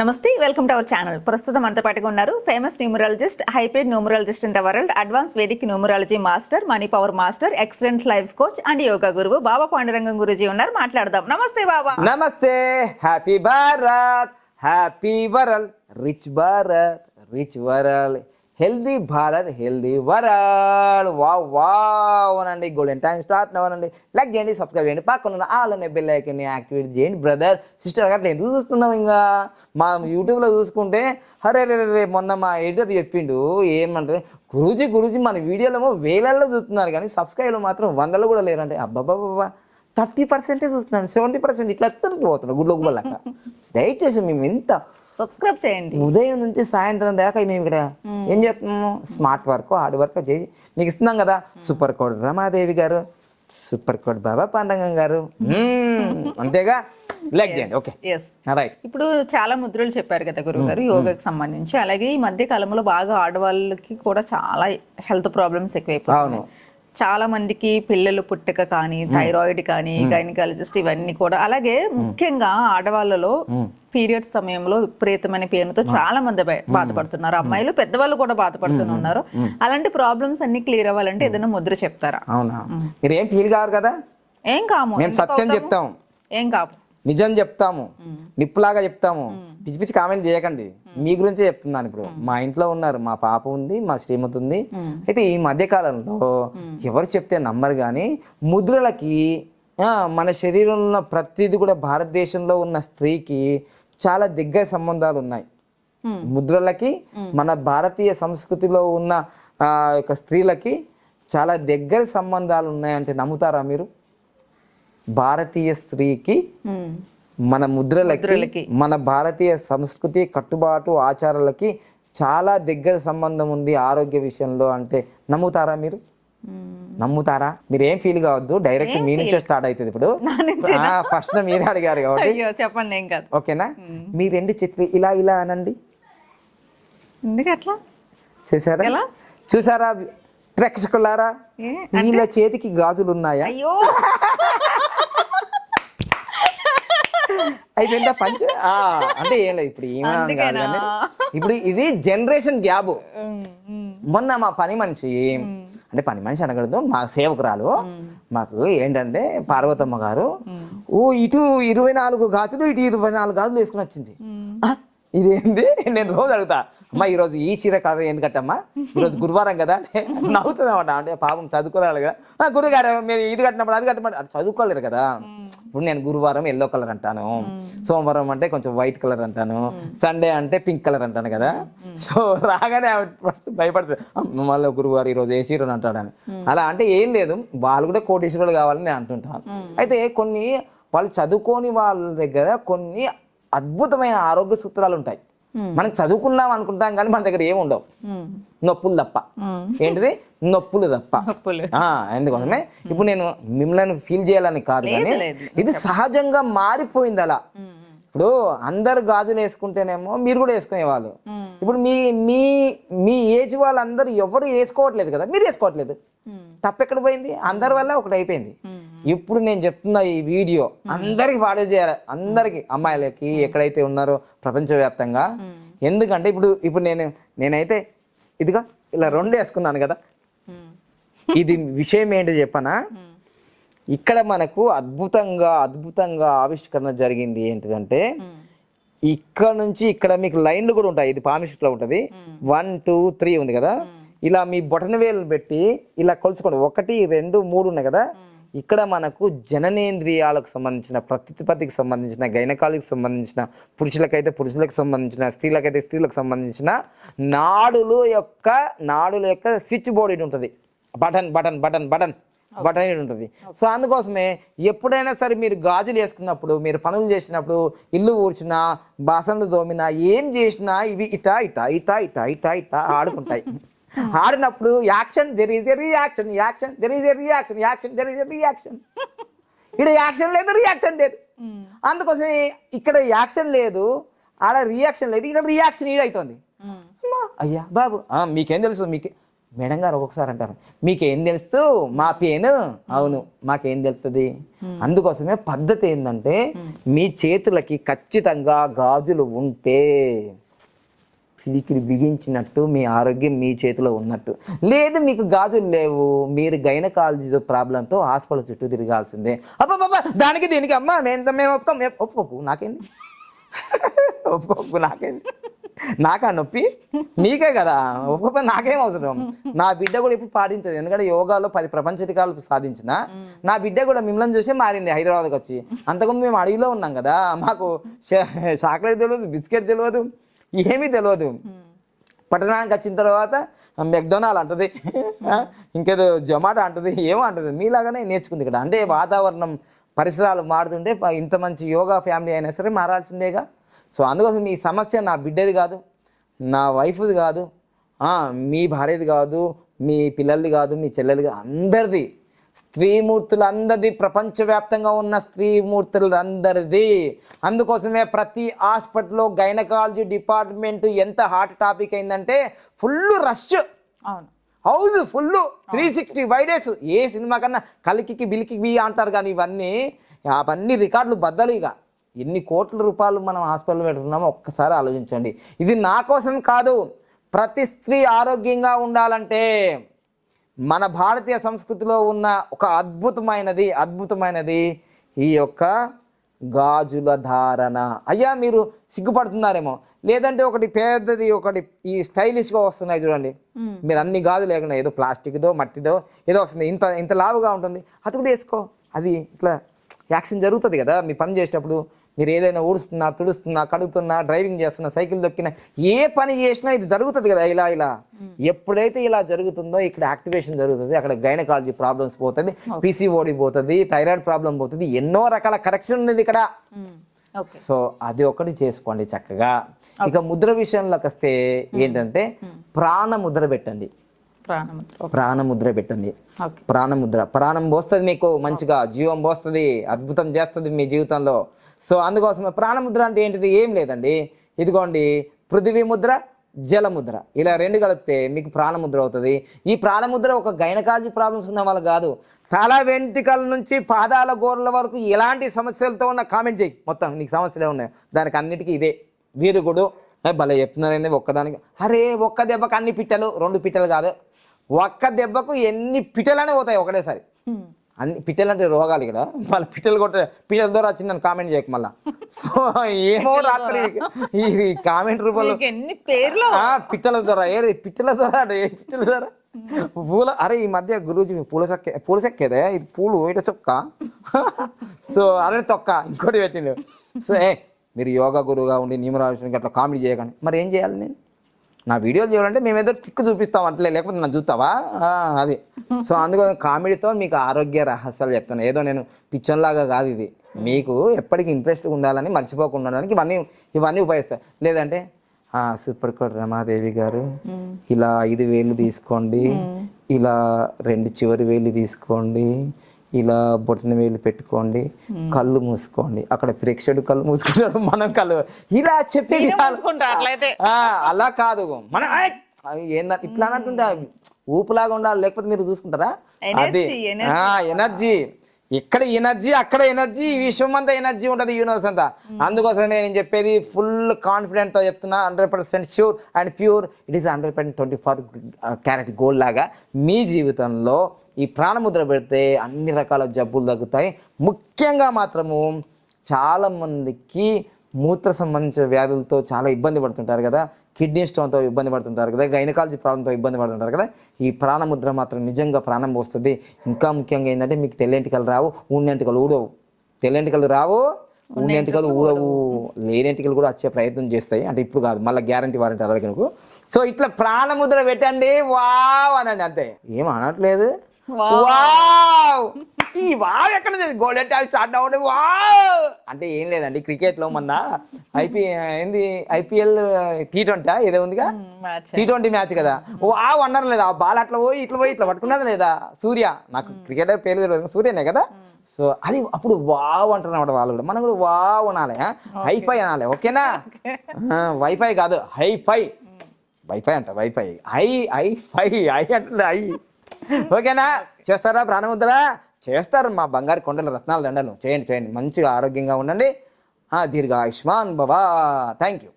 నమస్తే welcome to our channel. ప్రస్తుతం అంత పాటుగా ఉన్నారు famous numerologist high paid numerologist in the world advance Vedic numerology master money power master excellent life coach and yoga గురువు బాబా పాండురంగం గురుజీ ఉన్నారు. మాట్లాడదాం. నమస్తే బాబా. నమస్తే. Happy Bharat happy world rich Bharat rich world healthy Bharat healthy world. Wow wow golden time start అవ్వనండి like చేయండి subscribe చేయండి. పక్కన ఉన్న all అనే బెల్ ఐకన్ని యాక్టివేట్ చేయండి బ్రదర్ సిస్టర్ అట్లా ఎందుకు చూస్తున్నాం ఇంకా? మా యూట్యూబ్లో చూసుకుంటే అరే రే రే మొన్న మా ఎడిటర్ చెప్పిండు ఏమంటే గురూజీ గురూజీ మన వీడియోలో వేలల్లో చూస్తున్నారు కానీ సబ్స్క్రైబ్లు మాత్రం వందలు కూడా లేరంటే. అబ్బాబాబా థర్టీ పర్సెంటే చూస్తున్నాను. సెవెంటీ పర్సెంట్ ఇట్లా ఎత్తుకు పోతున్నాడు గుడ్లోకి గుబ్బలక్క దయచేసి మేము ఎంత సబ్స్క్రైబ్ చేయండి. ఉదయం నుంచి సాయంత్రం దాకా మేము ఇక్కడ ఏం చేస్తున్నాము? స్మార్ట్ వర్క్ హార్డ్ వర్క్ చేసి మీకు ఇస్తున్నాం కదా? సూపర్ కోడ్ రమాదేవి గారు సూపర్ కోడ్ బాబా పాండంగం గారు. అంతేగా? లైక్ చేయండి. ఓకే రైట్ ఇప్పుడు చాలా ముద్రలు చెప్పారు కదా గురువు గారు యోగాకి సంబంధించి. అలాగే ఈ మధ్య కాలంలో బాగా ఆడవాళ్ళకి కూడా చాలా హెల్త్ ప్రాబ్లమ్స్ ఎక్కువైపోతున్నాయి. చాలా మందికి పిల్లలు పుట్టక కానీ థైరాయిడ్ కానీ గైనకాలజిస్ట్ ఇవన్నీ కూడా. అలాగే ముఖ్యంగా ఆడవాళ్ళలో పీరియడ్స్ సమయంలో విపరీతమైన పెయిన్తో చాలా మంది బాధపడుతున్నారు. అమ్మాయిలు పెద్దవాళ్ళు కూడా బాధపడుతూనే ఉన్నారు. అలాంటి ప్రాబ్లమ్స్ అన్ని క్లియర్ అవ్వాలంటే ఏదైనా ముద్ర చెప్తారా? అవునా? మీరు ఏం ఫీల్ కారు కదా? ఏం కాము. మేము సత్యం? చెప్తాం. ఏం కాము. నిజం చెప్తాము. నిప్పులాగా చెప్తాము. పిచ్చి పిచ్చి కామెంట్ చేయకండి. మీ గురించే చెప్తున్నాను ఇప్పుడు. మా ఇంట్లో ఉన్నారు. మా పాప ఉంది మా శ్రీమతి ఉంది. అయితే ఈ మధ్య కాలంలో ఎవరు చెప్తే నమ్మరు కానీ ముద్రలకి మన శరీరంలో ఉన్న ప్రతిదీ కూడా భారతదేశంలో ఉన్న స్త్రీకి చాలా దగ్గర సంబంధాలు ఉన్నాయి. ముద్రలకి మన భారతీయ సంస్కృతిలో ఉన్న ఆ యొక్క స్త్రీలకి చాలా దగ్గర సంబంధాలు ఉన్నాయంటే నమ్ముతారా మీరు? భారతీయ స్త్రీకి. మన ముద్రలకి. మన భారతీయ సంస్కృతి కట్టుబాటు ఆచారాలకి చాలా దగ్గర సంబంధం ఉంది ఆరోగ్య విషయంలో అంటే. నమ్ముతారా మీరు. నమ్ముతారా? మీరు ఏం ఫీల్ కావద్దు డైరెక్ట్ మీ నుంచే స్టార్ట్ అవుతుంది ఇప్పుడు. ఫస్ట్ మీరే అడిగారు కాబట్టి. చెప్పండి ఏం కాదు. ఓకేనా? మీ రెండు చేతులు ఇలా ఇలా అనండి. ఎందుకు అట్లా? చూసారా? చూసారా? ప్రేక్షకులారా? వీళ్ళ చేతికి గాజులు ఉన్నాయా అయ్యో! అయిపోయిందా పంచ? అంటే ఏం లేదు ఇప్పుడు ఇప్పుడు ఇది జనరేషన్ గ్యాప్. మొన్న మా పని మనిషి అంటే పని మనిషి అనకూడదు మా సేవకురాలు మాకు ఏంటంటే పార్వతమ్మ గారు ఓ ఇటు ఇరవై నాలుగు గాజులు ఇటు ఇరవై నాలుగు గాజులు వేసుకుని వచ్చింది. ఇదేంటి నేను రోజు అడుగుతా అమ్మా ఈ రోజు ఈ చీర కాదు ఎందుకట్టమ్మా ఈరోజు గురువారం కదా అంటే నవ్వుతుందన్నమాట అంటే పాపం చదువుకోవాలి కదా. "ఆ, గురుగారు మీరు ఇది కట్టినప్పుడు అది కట్టమంటే అది చదువుకోలేరు కదా. ఇప్పుడు నేను గురువారం ఎల్లో కలర్ అంటాను. సోమవారం అంటే కొంచెం వైట్ కలర్ అంటాను. సండే అంటే పింక్ కలర్ అంటాను కదా. సో రాగానే ఫస్ట్ భయపడుతుంది. "అమ్మ, మళ్ళీ గురువారం ఈ రోజు ఏ చీర అని అంటాడని అలా అంటే ఏం లేదు. వాళ్ళు కూడా కోటీశ్వరులు కావాలని నేను అంటుంటాను అయితే కొన్ని వాళ్ళు చదువుకోని వాళ్ళ దగ్గర కొన్ని అద్భుతమైన ఆరోగ్య సూత్రాలు ఉంటాయి. మనం చదువుకున్నాం అనుకుంటాం కానీ మన దగ్గర ఏమి ఉండవు ఉమ్, నొప్పులు తప్ప. ఉమ్. ఏంటిది? నొప్పులు తప్ప. ఎందుకోసమే? ఇప్పుడు నేను మిమ్మల్ని ఫీల్ చేయాలని కాదు కానీ. ఇది సహజంగా మారిపోయింది అలా. ఇప్పుడు అందరు గాజులు వేసుకుంటేనేమో మీరు కూడా వేసుకునేవాళ్ళు. ఇప్పుడు మీ మీ మీ ఏజ్ వాళ్ళందరూ ఎవరు వేసుకోవట్లేదు కదా? మీరు వేసుకోవట్లేదు. తప్పెక్కడ పోయింది? అందరి వల్ల ఒకటి అయిపోయింది. ఇప్పుడు నేను చెప్తున్న ఈ వీడియో అందరికి ఫాలో చేయాలి. అందరికి. అమ్మాయిలకి ఎక్కడైతే ఉన్నారో ప్రపంచవ్యాప్తంగా. ఎందుకంటే ఇప్పుడు ఇప్పుడు నేను నేనైతే ఇదిగా ఇలా రెండు వేసుకున్నాను కదా. ఇది విషయం ఏంటి చెప్పనా? ఇక్కడ మనకు అద్భుతంగా అద్భుతంగా ఆవిష్కరణ జరిగింది ఏంటిదంటే. ఇక్కడ నుంచి ఇక్కడ మీకు లైన్లు కూడా ఉంటాయి. ఇది పామిషట్లో ఉంటుంది. వన్ టూ త్రీ ఉంది కదా. ఇలా మీ బొటన వేలు పెట్టి ఇలా కొలుచుకోండి. ఒకటి రెండు మూడు ఉన్నాయి కదా. ఇక్కడ మనకు జననేంద్రియాలకు సంబంధించిన ప్రత్యుత్పత్తికి సంబంధించిన గైనకాలకు సంబంధించిన పురుషులకైతే పురుషులకు సంబంధించిన స్త్రీలకైతే స్త్రీలకు సంబంధించిన నాడుల యొక్క నాడుల యొక్క స్విచ్ బోర్డ్ ఇటు ఉంటుంది. Button button button button button ఇటు ఉంటుంది. సో అందుకోసమే ఎప్పుడైనా సరే మీరు గాజులు వేసుకున్నప్పుడు మీరు పనులు చేసినప్పుడు ఇల్లు ఊడ్చినా బాసనలు తోమినా ఏం చేసినా ఇవి ఇటా ఇటా ఇటా ఇటా ఇటా ఇటా ఆడుకుంటాయి. ఆడినప్పుడు action there is a reaction action there is a reaction action there is a reaction ఇక్కడ యాక్షన్ లేదు రియాక్షన్ లేదు. ఉమ్, అందుకోసం ఇక్కడ యాక్షన్ లేదు ఆడ రియాక్షన్ లేదు ఇక్కడ రియాక్షన్ ఉమ్. అమ్మా, అయ్యా బాబు. మీకేం తెలుసు? మీకు మేడం గారు ఒక్కొక్కసారి అంటారు మీకేం తెలుసు? మా పెయిన్. అవును మాకేం తెలుస్తుంది? అందుకోసమే పద్ధతి ఏంటంటే మీ చేతులకి ఖచ్చితంగా గాజులు ఉంటే పిలికిలి బిగించినట్టు మీ ఆరోగ్యం మీ చేతిలో ఉన్నట్టు. లేదు మీకు గాజులు లేవు. మీరు గైనకాలజీ ప్రాబ్లంతో హాస్పిటల్ చుట్టూ తిరగాల్సిందే. అబ్బా దానికి దీనికి అమ్మా మేము మేము ఒప్పుకోం మేము ఒప్పుకోకు. నాకేంది? ఒప్పుకోకు నాకేంది? నాకా నొప్పి? నీకే కదా. ఒప్పుకోకపోతే నాకేం అవసరం? నా బిడ్డ కూడా ఇప్పుడు పాటించదు. ఎందుకంటే యోగాలో పది ప్రపంచ రికార్డులు సాధించిన నా బిడ్డ కూడా మిమ్మల్ని చూసే మారింది హైదరాబాద్కి వచ్చి. అంతకుముందు మేము అడవిలో ఉన్నాం కదా. మాకు చాక్లెట్ తెలియదు బిస్కెట్ తెలియదు ఏమీ తెలియదు పట్టణానికి వచ్చిన తర్వాత మెక్డొనాల్ అంటది. ఇంకేదో జొమాటో అంటది. ఏమో అంటది. మీలాగానే నేర్చుకుంది ఇక్కడ. అంటే వాతావరణం పరిసరాలు మారుతుంటే ఇంత మంచి యోగా ఫ్యామిలీ అయినా సరే మారాల్సిందేగా. సో అందుకోసం ఈ సమస్య నా బిడ్డది కాదు. నా వైఫ్ది కాదు. మీ భార్యది కాదు. మీ పిల్లలది కాదు. మీ చెల్లెది కాదు. అందరిది స్త్రీమూర్తులందరిది ప్రపంచవ్యాప్తంగా ఉన్న స్త్రీమూర్తులందరిది. అందుకోసమే ప్రతి హాస్పిటల్లో గైనకాలజీ డిపార్ట్మెంట్ ఎంత హాట్ టాపిక్ అయిందంటే ఫుల్ రష్. అవును. House full three sixty five days ఏ సినిమా కన్నా కలికి బిలికి బి అంటారు కానీ ఇవన్నీ అవన్నీ రికార్డులు బద్దలు ఇక. ఎన్ని కోట్ల రూపాయలు మనం హాస్పిటల్ పెడుతున్నామో ఒక్కసారి ఆలోచించండి. ఇది నా కోసం కాదు. ప్రతి స్త్రీ ఆరోగ్యంగా ఉండాలంటే మన భారతీయ సంస్కృతిలో ఉన్న ఒక అద్భుతమైనది అద్భుతమైనది ఈ యొక్క గాజుల ధారణ. అయ్యా మీరు సిగ్గుపడుతున్నారేమో. లేదంటే ఒకటి పెద్దది ఒకటి ఈ స్టైలిష్గా వస్తున్నాయి చూడండి. మీరు అన్ని గాజులు లేకుండా ఏదో ప్లాస్టిక్దో మట్టిదో ఏదో వస్తుంది. ఇంత ఇంత లావుగా ఉంటుంది. అది కూడా వేసుకో. అది ఇట్లా యాక్షన్ జరుగుతుంది కదా మీ పని చేసేటప్పుడు. మీరు ఏదైనా ఊడుస్తున్నా తుడుస్తున్నా కడుగుతున్నా డ్రైవింగ్ చేస్తున్నా సైకిల్ దొక్కినా ఏ పని చేసినా ఇది జరుగుతుంది కదా ఇలా ఇలా. ఎప్పుడైతే ఇలా జరుగుతుందో ఇక్కడ యాక్టివేషన్ జరుగుతుంది. అక్కడ గైనకాలజీ ప్రాబ్లమ్స్ పోతుంది పీసీఓడి పోతుంది థైరాయిడ్ ప్రాబ్లం పోతుంది ఎన్నో రకాల కరెక్షన్ ఉంది ఇక్కడ. సో అది ఒకటి చేసుకోండి చక్కగా. ఇక ముద్ర విషయంలోకి వస్తే ఏంటంటే ప్రాణ ముద్ర పెట్టండి. ప్రాణముద్ర. ప్రాణ ముద్ర పెట్టండి. ప్రాణముద్ర. ప్రాణం పోస్తుంది మీకు మంచిగా జీవం పోస్తుంది అద్భుతం చేస్తుంది మీ జీవితంలో. సో అందుకోసమే ప్రాణముద్ర అంటే ఏంటిది? ఏం లేదండి. ఇదిగోండి పృథివీ ముద్ర జలముద్ర ఇలా రెండు కలిపితే మీకు ప్రాణముద్ర అవుతుంది. ఈ ప్రాణముద్ర ఒక గైనకాలజీ ప్రాబ్లమ్స్ ఉన్న వాళ్ళు కాదు. తల వెంట్రుకల నుంచి పాదాల గోర్ల వరకు ఎలాంటి సమస్యలతో ఉన్న కామెంట్ చేయి. మొత్తం నీకు సమస్యలే ఉన్నాయి. దానికి అన్నిటికీ ఇదే. వీరుగుడు భలే చెప్తున్నారండి ఒక్కదానికి. అరే ఒక్క దెబ్బకి అన్ని పిట్టలు రెండు పిట్టలు కాదు. ఒక్క దెబ్బకు ఎన్ని పిట్టలనే పోతాయి ఒకటేసారి. అన్ని పిట్టలు అంటే రోగాలు ఇక్కడ. మళ్ళీ పిట్టలు కొట్ట పిట్టల ద్వారా వచ్చిందని కామెంట్ చేయక మళ్ళా. సో ఏమో రాత్రి ఈ కామెంట్ రూపంలో ఎన్ని పేర్లు? పిట్టల ద్వారా. ఏ పిట్టల ద్వారా అంటే ఏ పిట్టల ద్వారా? పూల అరే ఈ మధ్య గురూజీ పూల చెక్క పూల చెక్కేదే ఇది పూలు ఇట చొక్క? సో అరే తొక్క. ఇంకోటి పెట్టిండు. సో ఏ మీరు యోగా గురువుగా ఉండి నియమరాజు అట్లా కామెడీ చేయకండి. మరి ఏం చేయాలి నేను? నా వీడియోలు చేయాలంటే మేము ఏదో కిక్ చూపిస్తాం అట్లే లేకపోతే నన్ను చూస్తావా? అది. సో అందుకో కామెడీతో మీకు ఆరోగ్య రహస్యాలు చెప్తాను ఏదో నేను పిచ్చన్లాగా కాదు ఇది. మీకు ఎప్పటికీ ఇంట్రెస్ట్ ఉండాలని మర్చిపోకుండా ఉండడానికి ఇవన్నీ ఇవన్నీ ఉపయోగిస్తాయి లేదంటే ఆ, సూపర్ కోట్ రమాదేవి గారు ఇలా ఐదు వేలు తీసుకోండి ఇలా రెండు చివరి వేలు తీసుకోండి ఇలా బొట్టిన వేలు పెట్టుకోండి కళ్ళు మూసుకోండి. అక్కడ ప్రేక్షకుడు కళ్ళు మూసుకుంటాడు మనం కళ్ళు. ఇలా చెప్పేది. ఆ, అలా కాదు. మన ఏంద? ఇట్లా అన్నట్టుంటే ఊపులాగా ఉండాలి లేకపోతే మీరు చూసుకుంటారా? అది. ఎనర్జీ ఎక్కడ ఎనర్జీ అక్కడ ఎనర్జీ ఈ విశ్వం అంతా ఎనర్జీ ఉంటుంది యూనివర్స్ అంతా. అందుకోసం నేను చెప్పేది ఫుల్ కాన్ఫిడెంట్తో చెప్తున్నా hundred percent sure and pure it is hundred percent twenty four carat gold లాగా మీ జీవితంలో ఈ ప్రాణముద్ర పెడితే అన్ని రకాల జబ్బులు తగ్గుతాయి. ముఖ్యంగా మాత్రము చాలా మందికి మూత్ర సంబంధించిన వ్యాధులతో చాలా ఇబ్బంది పడుతుంటారు కదా. కిడ్నీ స్టోన్తో ఇబ్బంది పడుతుంటారు కదా. గైనకాలజీ ప్రాబ్లంతో ఇబ్బంది పడుతుంటారు కదా. ఈ ప్రాణముద్ర మాత్రం నిజంగా ప్రాణం పోస్తుంది. ఇంకా ముఖ్యంగా ఏంటంటే మీకు తెల్లెంటికలు రావు ఉన్నెంటికలు ఊడవు తెల్లెంటికలు రావు ఉన్నెంటికలు ఊడవు లేనెంటికలు కూడా వచ్చే ప్రయత్నం చేస్తాయి. అంటే ఇప్పుడు కాదు మళ్ళీ గ్యారంటీ వారంటీ అరవై సో ఇట్లా ప్రాణముద్ర పెట్టండి. వావ్ అనండి అంతే. ఏం అనట్లేదు. వావ్. ఈ వావ్ ఎక్కడ గోల్డెన్ స్టార్ట్ అవ్వడం వావ్. అంటే ఏం లేదండి క్రికెట్లో మొన్న ఐపీ ఏంది ఐపీఎల్ టీ ట్వంటీ ఏదో ఉందిగా? టీ ట్వంటీ మ్యాచ్ కదా. వావ్ అన్నారు లేదా? ఆ బాల్ అట్లా పోయి ఇట్లా పోయి ఇట్లా పట్టుకున్నాడు లేదా? సూర్య. నాకు క్రికెట్ పేరు తెలియదు సూర్యనే కదా? సో అది అప్పుడు వావ్ అంటున్నమాట వాళ్ళు కూడా. మనం కూడా వావ్ అనాలి హైఫై అనాలి ఓకేనా? వైఫై కాదు హైఫై వైఫై అంట WiFi I I fi I అంటే ఐ ఓకేనా? చేస్తారా ప్రాణముద్రా? చేస్తారు మా బంగారు కొండల రత్నాల దండలు. చేయండి చేయండి. మంచిగా ఆరోగ్యంగా ఉండండి. దీర్ఘ ఆయుష్మాన్ బాబా థ్యాంక్ యూ